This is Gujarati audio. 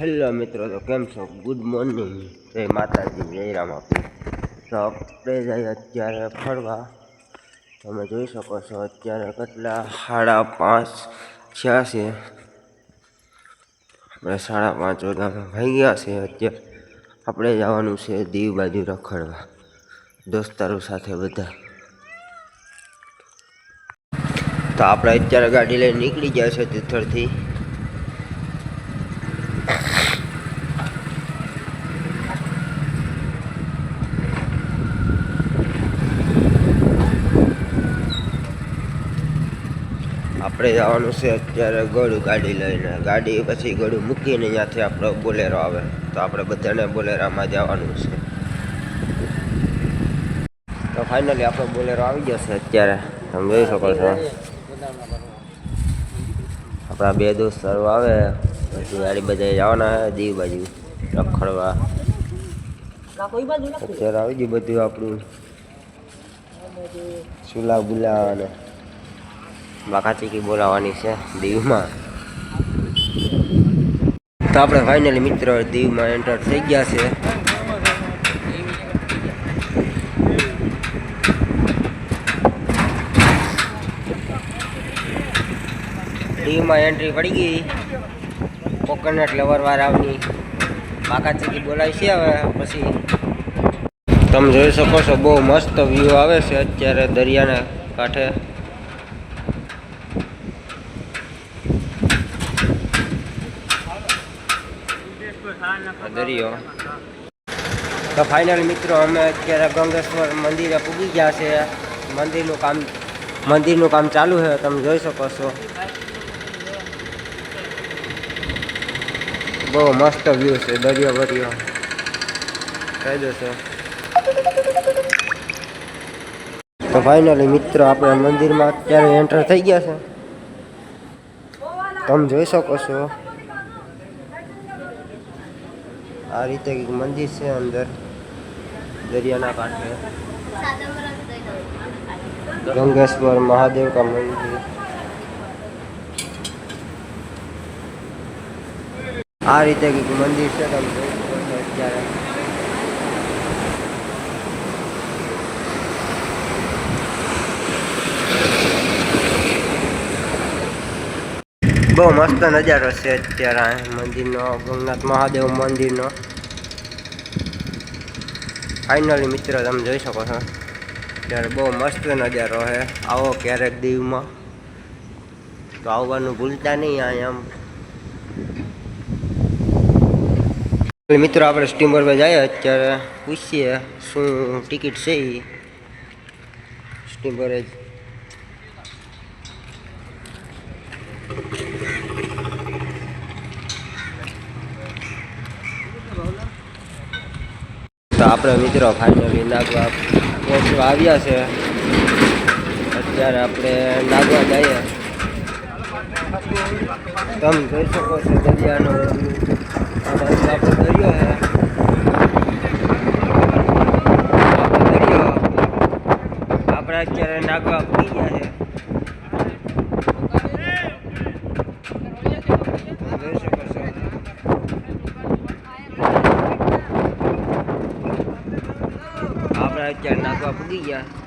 હેલો મિત્રો, તો કેમ છો? ગુડ મોર્નિંગ જય માતાજી, જય આપી. તો આપણે જઈએ અત્યારે ફરવા. તમે જોઈ શકો છો અત્યારે કેટલા સાડા પાંચ થયા છે. આપણે સાડા પાંચ વાગ્યામાં ભાઈ ગયા છે. અત્યારે આપણે જવાનું છે દીવ બાજુ રખડવા. દોસ્તારો સાથે બધા. તો આપણે અત્યારે ગાડી લઈને નીકળી ગયા છે તિથલથી આપણે જવાનું છે અત્યારે ગળું ગાડી લઈને. ગાડી પછી ગળું મૂકીને ત્યાંથી આપણો બોલેરો આવે. તો આપણે બધાને બોલેરામાં જવાનું છે. તો ફાઇનલી આપણો બોલેરો આવી જશે અત્યારે. તમે જોઈ શકો છો. આપણા બે દોસ્ત દોસ્તારો આવે. પછી ગાડી બધા જવાના છે દીવ બાજુ રખડવા. અત્યારે આવી ગયું બધું આપણું. ચૂલા બુલા અને બાકાચીકી બોલાવવાની છે દીવમાં. તો આપણે ફાઇનલી મિત્રો દીવમાં એન્ટર થઈ ગયા છે. દીવમાં એન્ટ્રી પડી ગઈ. કોકોનટ લવર વાળાની બાકાચીકી બોલાવી છે હવે, પછી તમે જોઈ શકો છો, બહુ મસ્ત વ્યૂ આવે છે અત્યારે દરિયાના કાંઠે. દરિયો. તો ફાઇનલ મિત્રો, અમે અત્યારે ગંગેશ્વર મંદિરે પૂગી ગયા છે. મંદિરનું કામ મંદિરનું કામ ચાલુ છે, તમે જોઈ શકો છો. બહુ મસ્ત વ્યૂ છે દરિયો બરિયો કહી દેશો તો ફાઇનલી મિત્રો, આપણે મંદિરમાં અત્યારે એન્ટર થઈ ગયા છે. તમે જોઈ શકો છો. આ રીતે કંઈક મંદિર છે અંદર, દરિયાના કાંઠે. ગંગેશ્વર મહાદેવ કા મંદિર. આ રીતે એક મંદિર છે, તમે અત્યારે. બહુ મસ્ત નજારો છે અત્યારે મંદિરનો ગંગનાથ મહાદેવ મંદિરનો. ફાઇનલી મિત્રો તમે જોઈ શકો છો. ત્યારે બહુ મસ્ત નજારો છે. આવો ક્યારેક દીવમાં. તો આવવાનું ભૂલતા નહીં અહીંયા મિત્રો આપણે સ્ટીમર પર જઈએ અત્યારે. પૂછીએ શું ટિકિટ છે એ સ્ટીમરે તો આપણે મિત્રો ફાઇનલી નાગવા પહોંચવા આવ્યા છે. અત્યારે આપણે નાગવા જઈએ. તમે જોઈ શકો છો દરિયાનો આપણે દરિયો છે. આપણે અત્યારે નાગવા પૂરી ગયા છે. અત્યારે નાખવા પૂગી ગયા